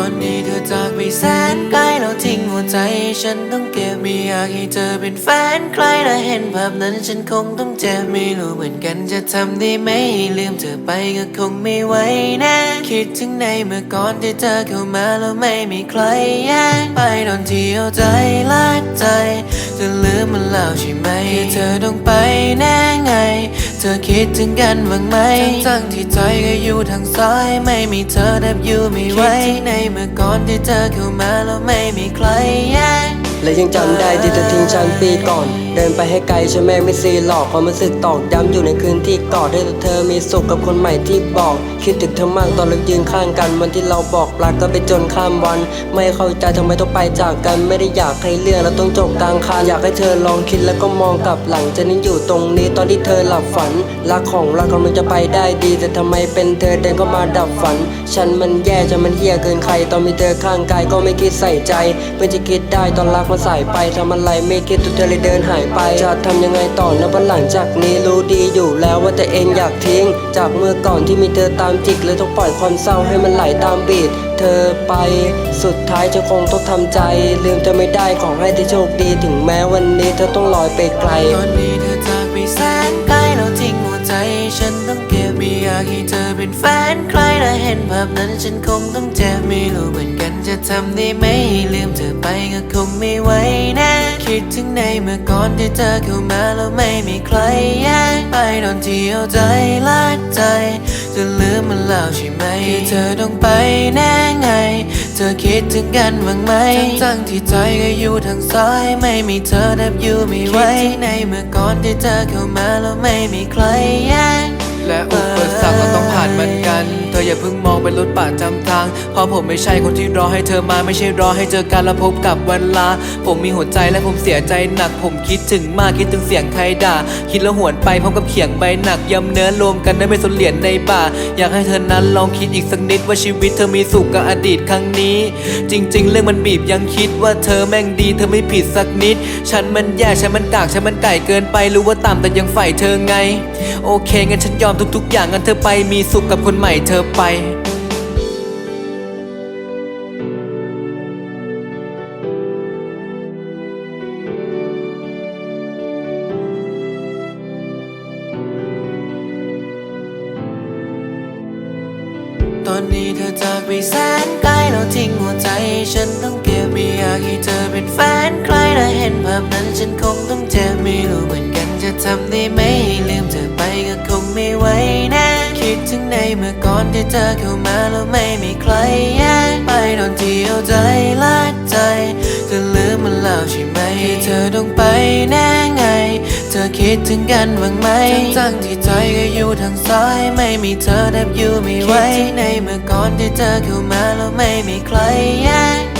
ตอนนี้เธอจากไปแสนไกลแล้วทิ้งหัวใจ ฉันต้องเก็บไม่อยากให้เธอเป็นแฟนใครและเห็นภาพนั้นฉันคงต้องเจ็บไม่รู้เหมือนกันจะทำได้ไหมลืมเธอไปก็คงไม่ไหวแนะคิดถึงในเมื่อก่อนที่เธอเข้ามาแล้วไม่มีใครแย่งไปตอนที่เอาใจละใจจะลืมมันแล้วใช่ไหมเธอต้องไปแน่ไง เธอคิดถึงกันบ้างไหมทั้งๆที่ใจก็อยู่ทางซ้าย ไม่มีเธอแทบอยู่ไม่ไหวคิดถึงในเมื่อก่อนที่เธอเข้ามาแล้วไม่มีใครแย่ง และยังจำได้ที่เธอทิ้งฉันปีก่อน เดินไปให้ไกลฉันแม่ไม่ซีหลอกความรู้สึกตอกย้ำอยู่ในคืนที่กอดให้เธอมีสุขกับคนใหม่ที่บอก คิดถึงเธอมากตอนเรายืนข้างกันวันที่เราบอกรักก็ไปจนข้ามวัน ไม่เข้าใจทำไมต้องไปจากกันไม่ได้อยากให้เรื่องเราต้องจบกลางคันอยากให้เธอลองคิดแล้วก็มองกลับหลังจะนี้อยู่ตรงนี้ตอนที่เธอหลับฝันรักของเรากำลังจะไปได้ดี แต่ทำไมเป็นเธอเดินเข้ามาดับฝัน ฉันมันแย่ฉันมันเฮี้ยเกินใคร ตอนมีเธอข้างกายก็ไม่คิดใส่ใจเพื่จะคิดได้ตอนรักมาใส่ไปทำอะไรไม่คิดตัวเธอเลยเดินหายไป จะทำยังไงต่อนะวันหลังจากนี้รู้ดีอยู่แล้วว่าแต่เองอยากทิ้ง จากเมื่อก่อนที่มีเธอตามจิกเลยต้องปล่อยความเศร้าให้มันไหลตามบีดเธอไปสุดท้ายจะคงต้องทำใจ ลืมเธอไม่ได้ขอให้เธอโชคดีถึงแม้วันนี้เธอต้องลอยไปไกลตอนนี้เธอากให้เธอเป็นแฟนใครและเห็นภาพนั้นฉันคงต้องเจ็บไม่รู้เหมือนกันจะทำได้ไหมหลืมเธอไปก็คงไม่ไหวแนะ คิดถึงในเมื่อก่อนที่เธอเข้ามาแล้วไม่มีใครแย่งไปตอนที่เอาใจละใจจะลืมมันแล้วใช่ไหมเธอต้องไปแน่ไง เธอคิดถึงกันบ้างไหมทั้งที่ใจก็อยู่ทางซ้ายไม่มีเธอแทบอยู่ไม่ไหวคิดถึงในเมื่อก่อนที่เธอเข้ามาแล้วไม่มีใครแย่ง และอุปสรรคก็ต้อง อย่าเพิ่งมองเป็นรถป่าจำทาง เพราะผมไม่ใช่คนที่รอให้เธอมาไม่ใช่รอให้เจอกันแล้วพบกับวันลา ผมมีหัวใจและผมเสียใจหนัก ผมคิดถึงมากคิดถึงเสียงใครด่า คิดแล้วหวนไปพร้อมกับเขียงใบหนักยำเนื้อรวมกันได้ไม่สนเหรียญในบ่า อยากให้เธอนั้นลองคิดอีกสักนิดว่าชีวิตเธอมีสุขกับอดีตครั้งนี้ จริง ๆ เรื่องมันบีบยังคิดว่าเธอแม่งดีเธอไม่ผิดสักนิด ฉันมันแย่ฉันมันกากฉันมันไก่เกินไปรู้ว่าต่ำแต่ยังใฝ่เธอไง โอเคงั้นฉันยอมทุก ๆ อย่างงั้นเธอไปมีสุขกับคนใหม่เธอไปตอนนี้เธอจากไปแสนไกลแล้วทิ้งหัวใจ ฉันต้องเก็บไม่อยากให้เธอเป็นแฟนใครและเห็นภาพนั้นฉันคงต้องเจ็บไม่รู้เหมือนกันจะทำได้ไหมลืมเธอไปก็คงไม่ไหว คิดถึงในเมื่อก่อนที่เธอเข้ามาแล้วไม่มีใครแย่งไปตอนที่เอาใจละใจจะลืมมันแล้วใช่ไหมที่เธอต้องไปแน่ไง เธอคิดถึงกันบ้างไหมทั้งๆที่ใจก็อยู่ทางซ้ายไม่มีเธอแทบอยู่ไม่ไหวคิดถึงในเมื่อก่อนที่เธอเข้ามาแล้วไม่มีใครแย่งไป